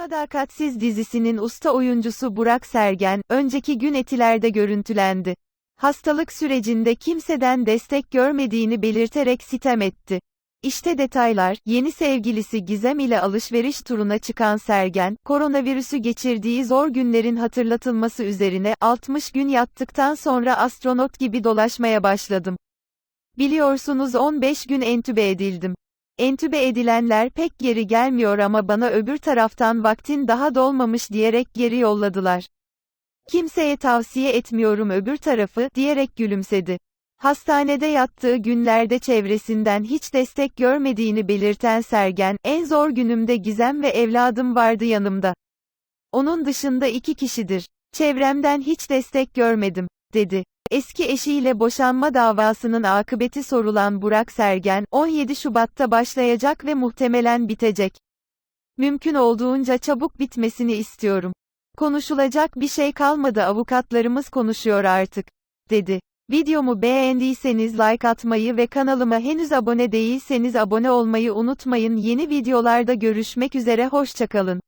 Sadakatsiz dizisinin usta oyuncusu Burak Sergen, önceki gün etilerde görüntülendi. Hastalık sürecinde kimseden destek görmediğini belirterek sitem etti. İşte detaylar, yeni sevgilisi Gizem ile alışveriş turuna çıkan Sergen, koronavirüsü geçirdiği zor günlerin hatırlatılması üzerine 60 gün yattıktan sonra astronot gibi dolaşmaya başladım. Biliyorsunuz 15 gün entübe edildim. Entübe edilenler pek geri gelmiyor ama bana öbür taraftan vaktin daha dolmamış diyerek geri yolladılar. Kimseye tavsiye etmiyorum öbür tarafı, diyerek gülümsedi. Hastanede yattığı günlerde çevresinden hiç destek görmediğini belirten Sergen, en zor günümde Gizem ve evladım vardı yanımda. Onun dışında iki kişidir. Çevremden hiç destek görmedim, dedi. Eski eşiyle boşanma davasının akıbeti sorulan Burak Sergen, 17 Şubat'ta başlayacak ve muhtemelen bitecek. Mümkün olduğunca çabuk bitmesini istiyorum. Konuşulacak bir şey kalmadı avukatlarımız konuşuyor artık, dedi. Videomu beğendiyseniz like atmayı ve kanalıma henüz abone değilseniz abone olmayı unutmayın. Yeni videolarda görüşmek üzere hoşçakalın.